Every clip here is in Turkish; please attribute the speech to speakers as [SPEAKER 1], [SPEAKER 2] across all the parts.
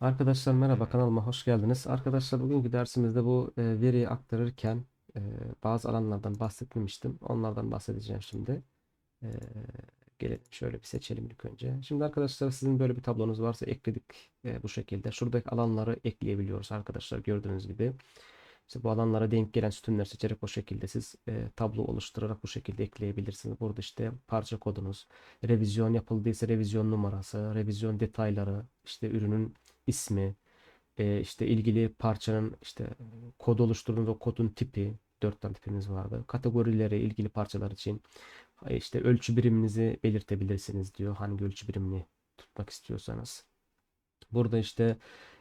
[SPEAKER 1] Arkadaşlar merhaba kanalıma hoş geldiniz. Arkadaşlar bugünkü dersimizde bu e, veriyi aktarırken e, bazı alanlardan bahsetmemiştim. Onlardan bahsedeceğim şimdi. E, gelelim şöyle bir seçelim ilk önce. Şimdi arkadaşlar sizin böyle bir tablonuz varsa ekledik e, bu şekilde. Şuradaki alanları ekleyebiliyoruz arkadaşlar gördüğünüz gibi. İşte bu alanlara denk gelen sütunları seçerek o şekilde siz e, tablo oluşturarak bu şekilde ekleyebilirsiniz. Burada işte parça kodunuz, revizyon yapıldıysa revizyon numarası, revizyon detayları, işte ürünün ismi, e, işte ilgili parçanın işte kod oluşturduğunuz o kodun tipi, dört tane tipimiz vardı. Kategorileri ilgili parçalar için e, işte ölçü biriminizi belirtebilirsiniz diyor. Hangi ölçü birimini tutmak istiyorsanız. Burada işte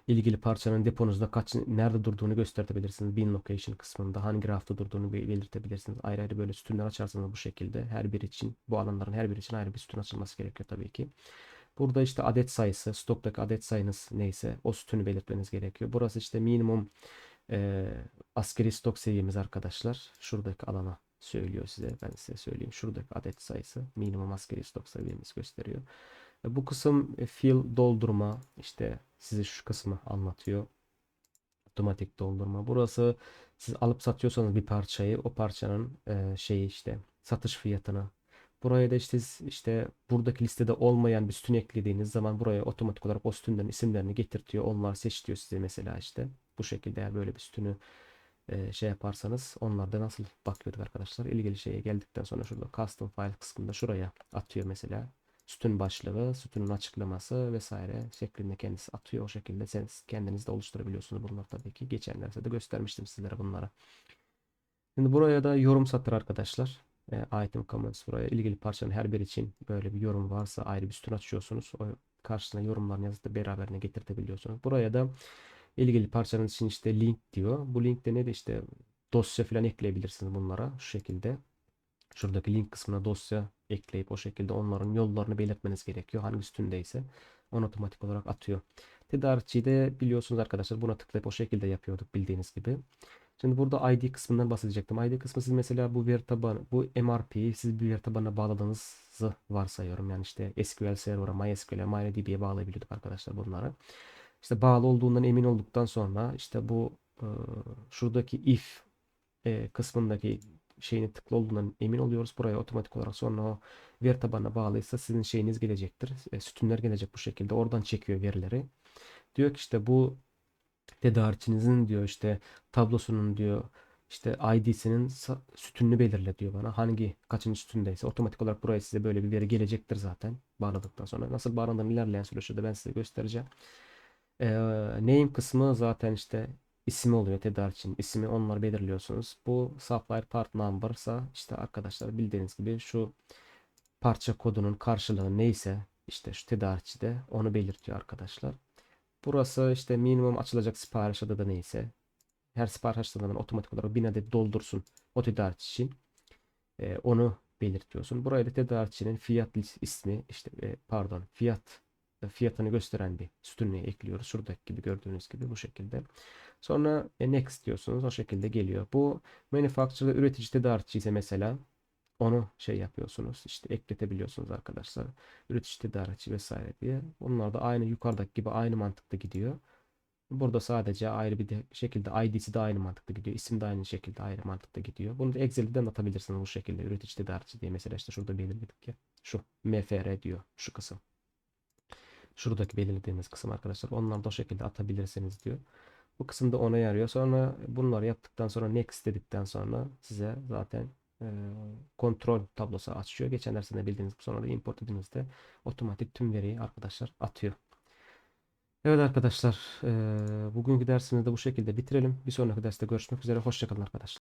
[SPEAKER 1] ilgili parçanın deponuzda kaç nerede durduğunu gösterebilirsiniz. Bin location kısmında hangi rafta durduğunu be- belirtebilirsiniz. Ayrı ayrı böyle sütunlar açarsanız bu şekilde her bir için bu alanların her biri için ayrı bir sütun açılması gerekiyor tabii ki. Burada işte adet sayısı, stoktaki adet sayınız neyse o sütunu belirtmeniz gerekiyor. Burası işte minimum e, askeri stok seviyemiz arkadaşlar. Şuradaki alana söylüyor size. Ben size söyleyeyim. Şuradaki adet sayısı minimum askeri stok seviyemiz gösteriyor. E, Bu kısım e, fill doldurma işte size şu kısmı anlatıyor. Otomatik doldurma. Burası siz alıp satıyorsanız bir parçayı o parçanın e, şeyi işte satış fiyatını. Buraya da işte işte buradaki listede olmayan bir sütun eklediğiniz zaman buraya otomatik olarak o sütunların isimlerini getirtiyor. Onlar seç diyor size mesela işte. Bu şekilde eğer böyle bir sütunu e, şey yaparsanız onlar da nasıl bakıyorduk arkadaşlar. İlgili şeye geldikten sonra şurada custom file kısmında şuraya atıyor mesela. Sütun başlığı, sütunun açıklaması vesaire şeklinde kendisi atıyor. O şekilde siz kendiniz de oluşturabiliyorsunuz bunları tabii ki. Geçen de göstermiştim sizlere bunları. Şimdi buraya da yorum satır arkadaşlar. E, item comments buraya ilgili parçanın her biri için böyle bir yorum varsa ayrı bir sütun açıyorsunuz. O karşısına yorumlarını yazıp da beraberine getirtebiliyorsunuz. Buraya da ilgili parçanın için işte link diyor. Bu linkte ne de işte dosya falan ekleyebilirsiniz bunlara şu şekilde. Şuradaki link kısmına dosya ekleyip o şekilde onların yollarını belirtmeniz gerekiyor. Hangi üstündeyse onu otomatik olarak atıyor. Tedarikçiyi de biliyorsunuz arkadaşlar buna tıklayıp o şekilde yapıyorduk bildiğiniz gibi. Şimdi burada ID kısmından bahsedecektim. ID kısmı siz mesela bu veri tabanı, bu MRP'yi siz bir veri tabanına bağladığınızı varsayıyorum. Yani işte SQL Server'a, MySQL'e, MariaDB'ye bağlayabiliyorduk arkadaşlar bunları. İşte bağlı olduğundan emin olduktan sonra işte bu e, şuradaki if e, kısmındaki şeyini tıklı olduğundan emin oluyoruz. Buraya otomatik olarak sonra o veri tabanına bağlıysa sizin şeyiniz gelecektir. E, sütunlar gelecek bu şekilde. Oradan çekiyor verileri. Diyor ki işte bu tedarikçinizin diyor işte tablosunun diyor işte ID'sinin sütununu belirle diyor bana. Hangi kaçıncı sütundaysa otomatik olarak buraya size böyle bir veri gelecektir zaten bağladıktan sonra. Nasıl bağlandığını ilerleyen süreçte ben size göstereceğim. Ee, name kısmı zaten işte ismi oluyor tedarikçinin ismi onları belirliyorsunuz. Bu supplier part number'sa işte arkadaşlar bildiğiniz gibi şu parça kodunun karşılığı neyse işte şu tedarikçide onu belirtiyor arkadaşlar. Burası işte minimum açılacak sipariş adı da neyse. Her sipariş zaman otomatik olarak 1000 adet doldursun o tedarikçi için. Ee, onu belirtiyorsun. Buraya da tedarikçinin fiyat ismi işte e, pardon fiyat fiyatını gösteren bir sütununu ekliyoruz. Şuradaki gibi gördüğünüz gibi bu şekilde. Sonra e, next diyorsunuz. O şekilde geliyor. Bu manufacturer üretici tedarikçi ise mesela onu şey yapıyorsunuz. işte ekletebiliyorsunuz arkadaşlar. Üretici tedarikçi vesaire diye. Bunlar da aynı yukarıdaki gibi aynı mantıkta gidiyor. Burada sadece ayrı bir de şekilde ID'si de aynı mantıkta gidiyor. İsim de aynı şekilde ayrı mantıkta gidiyor. Bunu da Excel'den atabilirsiniz bu şekilde. Üretici tedarikçi diye mesela işte şurada belirledik ya. Şu MFR diyor şu kısım. Şuradaki belirlediğimiz kısım arkadaşlar. Onları da o şekilde atabilirsiniz diyor. Bu kısımda ona yarıyor. Sonra bunları yaptıktan sonra next dedikten sonra size zaten kontrol tablosu açıyor. Geçen dersinde bildiğiniz gibi sonra da import dediğinizde otomatik tüm veriyi arkadaşlar atıyor. Evet arkadaşlar, bugünkü dersimizi de bu şekilde bitirelim. Bir sonraki derste görüşmek üzere. Hoşçakalın arkadaşlar.